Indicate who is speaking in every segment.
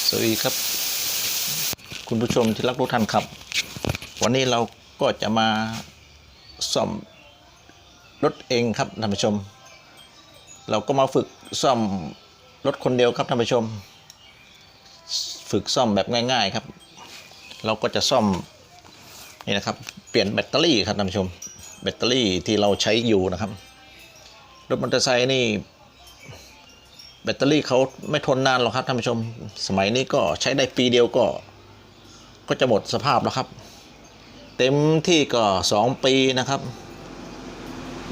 Speaker 1: สวัสดีครับ คุณผู้ชมที่รักทุกท่านครับ วันนี้เราก็จะมาซ่อมรถเองครับท่านผู้ชม เราก็มาฝึกซ่อมรถคนเดียวครับท่านผู้ชม ฝึกซ่อมแบบง่าย ๆครับ เราก็จะซ่อมนี่นะครับ เปลี่ยนแบตเตอรี่ครับท่านผู้ชม แบตเตอรี่ที่เราใช้อยู่นะครับรถมอเตอร์ไซค์นี่ แบตเตอรี่เขาไม่ทนนานหรอกครับท่านผู้ชม สมัยนี้ก็ใช้ได้ปีเดียวก็ ก็จะหมดสภาพแล้วครับ เต็มที่ก็ 2 ปีนะครับ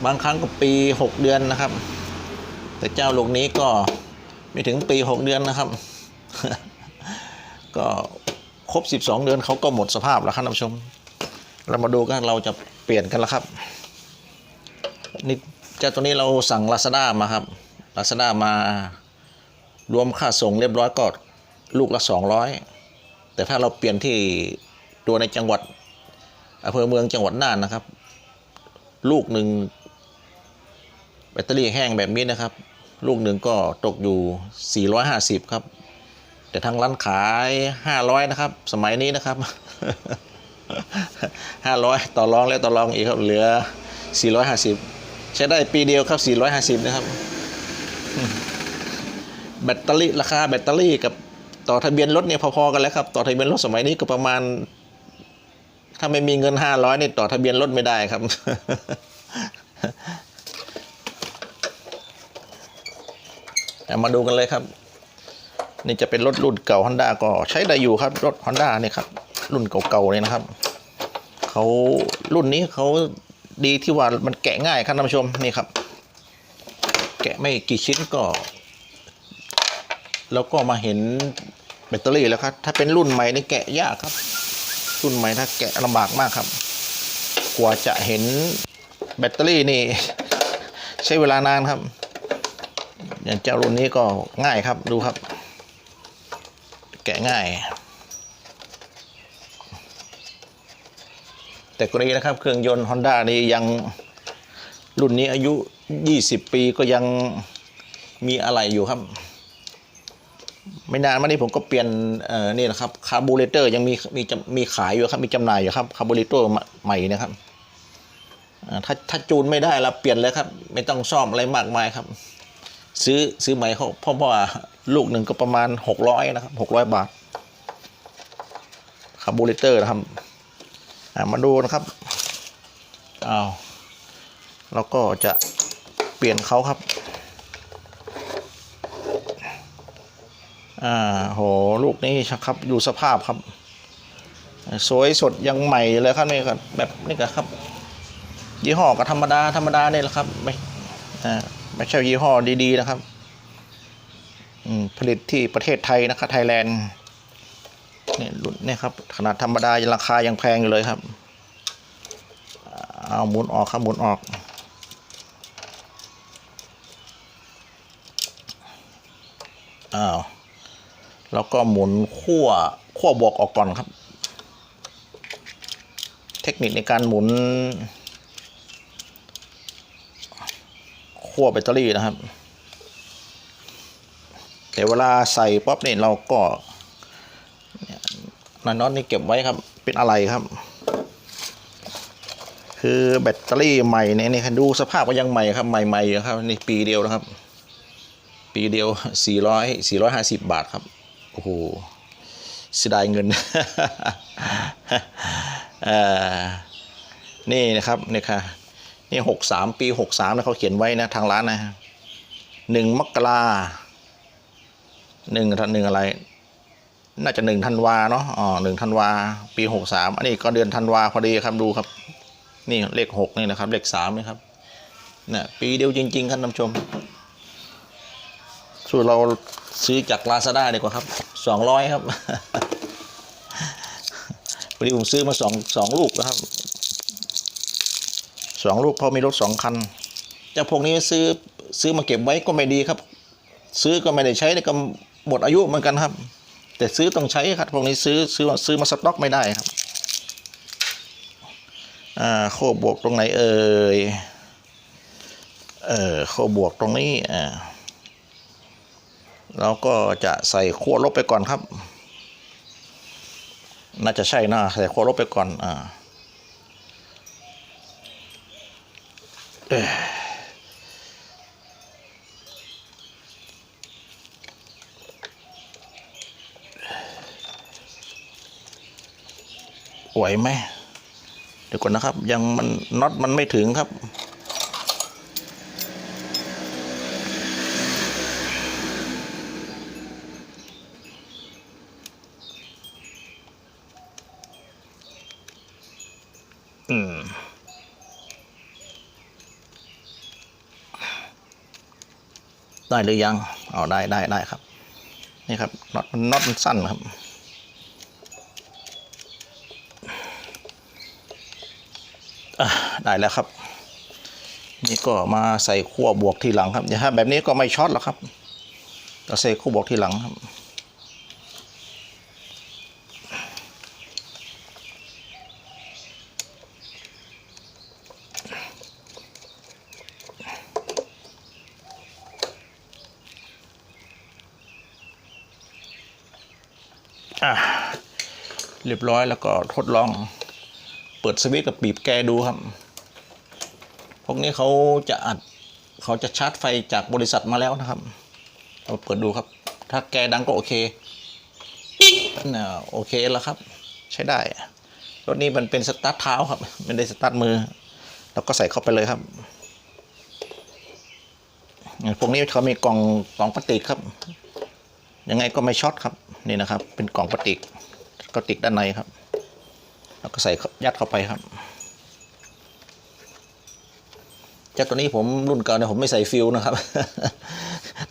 Speaker 1: บางครั้งก็ปี 6 เดือนนะครับ แต่เจ้าลูกนี้ก็ไม่ถึงปี 6 เดือนนะครับ ก็ครบ 12 เดือนเขาก็หมดสภาพแล้วครับท่านผู้ชม เรามาดูกันเราจะเปลี่ยนกันแล้วครับนี่เจ้าตัวนี้เราสั่ง Lazada มาครับ Lazada มา รวมค่าส่งเรียบร้อยก็ลูกละ 200 แต่ถ้าเราเปลี่ยนที่ตัวในจังหวัดอำเภอเมืองจังหวัดน่านนะครับ ลูกหนึ่งแบตเตอรี่แห้งแบบนี้นะครับ ลูกหนึ่งก็ตกอยู่ 450 ครับ แต่ทางร้านขาย 500 นะครับ สมัยนี้นะครับ 500 ต่อรองแล้วต่อรองอีกครับเหลือ 450 ใช้ได้ปีเดียวครับ 450 นะครับ แบตเตอรี่ราคาแบตเตอรี่กับต่อทะเบียนรถเนี่ยพอๆกันแล้วครับ ต่อทะเบียนรถสมัยนี้ก็ประมาณ ถ้าไม่มีเงิน500นี่ต่อทะเบียนรถไม่ได้ครับ มาดูกันเลยครับ นี่จะเป็นรถรุ่นเก่า Honda ก็ใช้ได้อยู่ครับ รถ Honda เนี่ยครับ รุ่นเก่าๆเนี่ยนะครับเขารุ่นนี้เขาดีที่ว่ามันแกะง่ายครับท่านผู้ชมนี่ครับ แกะไม่กี่ชิ้นก็ แล้วก็มาเห็นแบตเตอรี่แล้วครับ ถ้าเป็นรุ่นใหม่นี่แกะยากครับ รุ่นใหม่ถ้าแกะลำบากมากครับ กว่าจะเห็นแบตเตอรี่นี่ ใช้เวลานานครับ อย่างเจ้ารุ่นนี้ก็ง่ายครับดูครับ แกะง่าย แต่กรณีนะครับ เครื่องยนต์ Honda นี่ยังรุ่นนี้อายุ 20 ปีก็ยังมีอะไรอยู่ครับ ไม่นานมานี้ผมก็เปลี่ยนเอ่อนี่แหละครับคาร์บูเรเตอร์ยังมีมีมีขายอยู่ครับ มีจำหน่ายอยู่ครับคาร์บูเรเตอร์ใหม่นะครับถ้าถ้าจูนไม่ได้เราเปลี่ยนเลยครับ ไม่ต้องซ่อมอะไรมากมายครับ ซื้อซื้อใหม่เขาเพราะว่าลูกหนึ่งก็ประมาณ600นะครับ600บาทคาร์บูเรเตอร์นะครับมาดูนะครับอ้าวเราก็จะเปลี่ยนเขาครับ อ่าโหลูกนี้ครับอยู่สภาพครับ สวยสดยังใหม่เลยครับนี่ครับแบบนี่กครับ ยี่ห้อก็ธรรมดาธรรมดาเนี่ยแหละครับไม่อ่าไม่ใช่ยี่ห้อดีๆนะครับอืมผลิตที่ประเทศไทยนะครับไทยแลนด์นี่รุ่นนี่ครับขนาดธรรมดาราคายังแพงอยู่เลยครับเอาหมุนออกครับหมุนออกอ้าว แล้วก็หมุนขั้วขั้วบวกออกก่อนครับ เทคนิคในการหมุนขั้วแบตเตอรี่นะครับ แต่เวลาใส่ป๊อปนี่เราก็นี่ยน็อตนี่เก็บไว้ครับ เป็นอะไรครับ คือแบตเตอรี่ใหม่เนี่ยนี่ดูสภาพก็ยังใหม่ครับ ใหม่ๆอยู่ครับ นี่ปีเดียวนะครับ ปีเดียว 400 450 บาทครับ อ้โหเสียดายเงินนี่นะครับนี่ค่ะนี่63ปี63นะเขาเขียนไว้นะทางร้านนะหนึ่งมกราหนึ่งทันหนึ่งอะไร น่าจะหนึ่งธันวาเนาะอ๋อหนึ่งธันวา ปี63อันนี้ก็เดือนธันวาพอดีครับดูครับ นี่เลขหกนี่นะครับ เลขสามนี่ครับนี่ปีเดียวจริง ๆ ครับท่านผู้ชมส่วนเราซื้อจากลาซาด้าดีกว่าครับ สองร้อยครับวันนี้ผมซื้อมาสองสองลูกนะครับสองลูกเพราะมีรถสองคันจ้าพวกนี้ซื้อซื้อมาเก็บไว้ก็ไม่ดีครับ ซื้อก็ไม่ได้ใช้ก็หมดอายุเหมือนกันครับ แต่ซื้อต้องใช้ครับพวกนี้ซื้อซื้อซื้อมาสต็อกไม่ได้ครับอ่าโคบวกตรงไหนเอ่ยเออโคบวกตรงนี้อ่า เราก็จะใส่ขั้วลบไปก่อนครับ น่าจะใช่นะใส่ขั้วลบไปก่อนอ่าไหวไหมเดี๋ยวก่อนนะครับ ยังมันน็อตมันไม่ถึงครับ ได้หรือยังเอาได้ได้ได้ครับ นี่ครับน็อตมันน็อตมันสั้นครับอะได้แล้วครับ นี่ก็มาใส่ขั้วบวกทีหลังครับอย่าถ้าแบบนี้ก็ไม่ช็อตหรอกครับเราใส่ขั้วบวกทีหลังครับ เรียบร้อยแล้วก็ทดลอง เปิดสวิตช์กับบีบแกดูครับ พวกนี้เขาจะอัดเขาจะชาร์จไฟจากบริษัทมาแล้วนะครับเราเปิดดูครับ ถ้าแกดังก็โอเคน่ะโอเคแล้วครับ ใช้ได้รถนี้มันเป็นสตาร์ทเท้าครับไม่ได้สตาร์ทมือ แล้วก็ใส่เข้าไปเลยครับพวกนี้เขามีกล่องกล่องพลาสติกครับ ยังไงก็ไม่ช็อตครับ นี่นะครับ เป็นกล่องพลาสติก ก็ติดด้านในครับ แล้วก็ใส่ยัดเข้าไปครับเจ้าตัวนี้ผมรุ่นเก่าเนี่ยผมไม่ใส่ฟิวนะครับ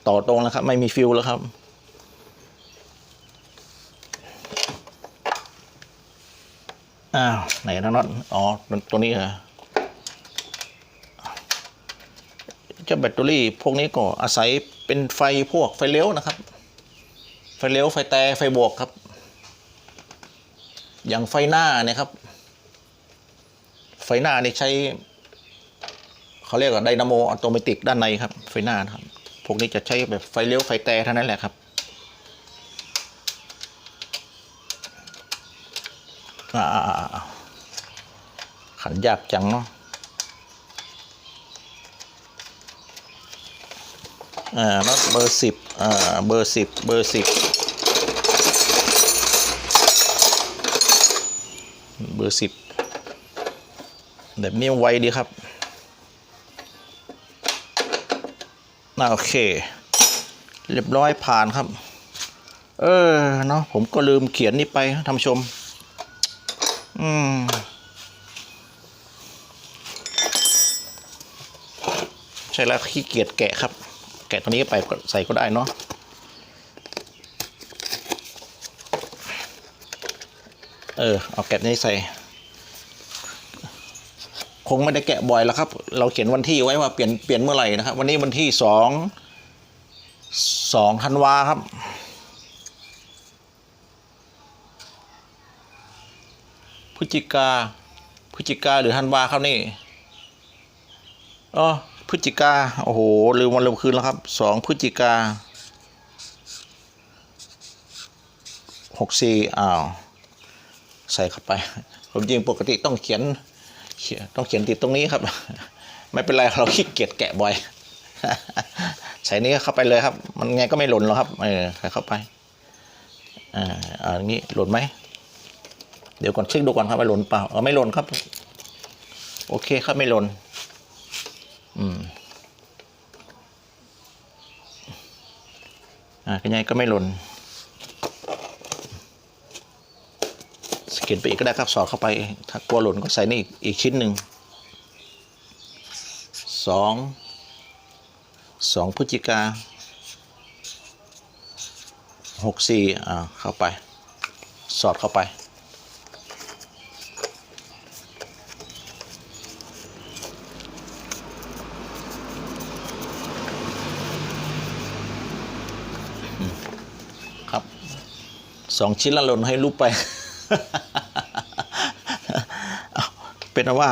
Speaker 1: ต่อตรงแล้วครับ ไม่มีฟิวแล้วครับอ้าวไหนนะน็อตอ๋อตัวนี้เหรอเจ้าแบตเตอรี่พวกนี้ก็อาศัยเป็นไฟพวกไฟเลี้ยวนะครับ ไฟเลี้ยวไฟแต่ไฟบวกครับ อย่างไฟหน้าเนี่ยครับ ไฟหน้านี่ใช้เขาเรียกว่าไดนาโมอัตโนมัติด้านในครับ ไฟหน้านครับ พวกนี้จะใช้แบบไฟเลี้ยวไฟแต่เท่านั้นแหละครับขันยากจังเนาะอ่าน็อตเบอร์สิบอ่าเบอร์สิบเบอร์สิบ เบอร์สิบแบบนี้ไวดีครับน่าโอเค เรียบร้อยผ่านครับ เออเนาะผมก็ลืมเขียนนี่ไปท่านชม อืมใช่แล้วขี้เกียจแกะครับ แกะตัวนี้ไปใส่ก็ได้เนาะ เออเอาแกะนี้ใส่ คงไม่ได้แกะบ่อยแล้วครับ เราเขียนวันที่ไว้ว่าเปลี่ยนเปลี่ยนเมื่อไหร่นะครับ วันนี้วันที่สองสองธันวาครับพฤศจิกาพฤศจิกาหรือธันวาครับนี่อ๋อพฤศจิกาโอ้โหลืมวันลืมคืนแล้วครับสองพฤศจิกาหกสี่อ้าว ใส่เข้าไป ผมจริงปกติต้องเขียนต้องเขียนติดตรงนี้ครับ ไม่เป็นไรเราขี้เกียจแกะบ่อย ใส่นี้เข้าไปเลยครับ มันไงก็ไม่หล่นหรอกครับเออใส่เข้าไปอ่าอ่านี้หล่นไหมเดี๋ยวก่อนเช็คดูก่อนครับว่าหล่นเปล่าเออไม่หล่นครับ โอเคครับไม่หล่นอืมอ่ายังไงก็ไม่หล่น สเก็ตไปอีกก็ได้ครับสอดเข้าไป ถ้ากลัวหล่นก็ใส่นี่อีกชิ้นหนึ่งสองสองพฤศจิกาหกสี่อ่าเข้าไป สอดเข้าไป ครับสองชิ้นละหล่นให้รูปไป เป็นว่า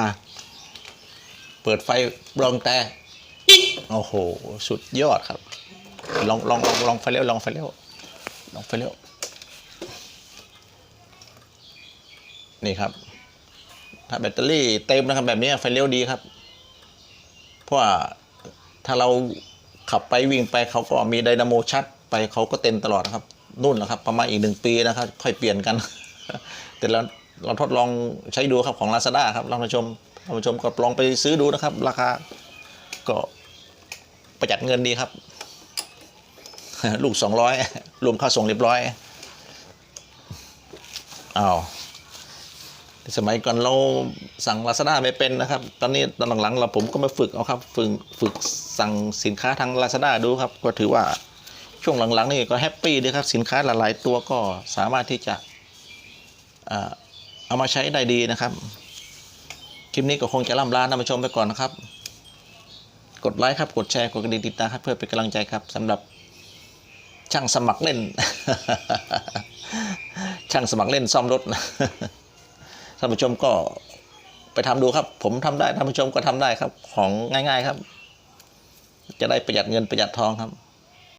Speaker 1: เปิดไฟรองแต่โอ้โห สุดยอดครับ ลองลองลองลองไฟเลี้ยวลองไฟเลี้ยวลองไฟเลี้ยวนี่ครับ ถ้าแบตเตอรี่เต็มนะครับ แบบนี้ไฟเลี้ยวดีครับ เพราะว่าถ้าเราขับไปวิ่งไปเขาก็มีไดนาโมชัดไปเขาก็เต็มตลอดนะครับนู่นแหละครับ ประมาณอีกหนึ่งปีนะครับ ค่อยเปลี่ยนกัน แต่เรา เราทดลองใช้ดูครับของ Lazada ครับท่านผู้ชมท่านผู้ชมก็ลองไปซื้อดูนะครับ ราคาก็ประหยัดเงินดีครับ ลูกสองร้อยรวมค่าส่งเรียบร้อยอ้าวสมัยก่อนเราสั่ง Lazada ไม่เป็นนะครับ ตอนนี้ตอนหลังๆเราผมก็มาฝึกเอาครับ ฝึกฝึกสั่งสินค้าทาง Lazada ดูครับ ก็ถือว่าช่วงหลังๆนี่ก็แฮปปี้ดีครับ สินค้าหลายๆตัวก็สามารถที่จะอ่า เอามาใช้ได้ดีนะครับ คลิปนี้ก็คงจะล่ำลาท่านผู้ชมไปก่อนนะครับ กดไลค์ครับ กดแชร์ กดกระดิ่งติดตามครับ เพื่อเป็นกำลังใจครับสำหรับช่างสมัครเล่น ช่างสมัครเล่นซ่อมรถท่านผู้ชมก็ไปทำดูครับ ผมทำได้ท่านผู้ชมก็ทำได้ครับ ของง่าย ๆครับ จะได้ประหยัดเงินประหยัดทองครับ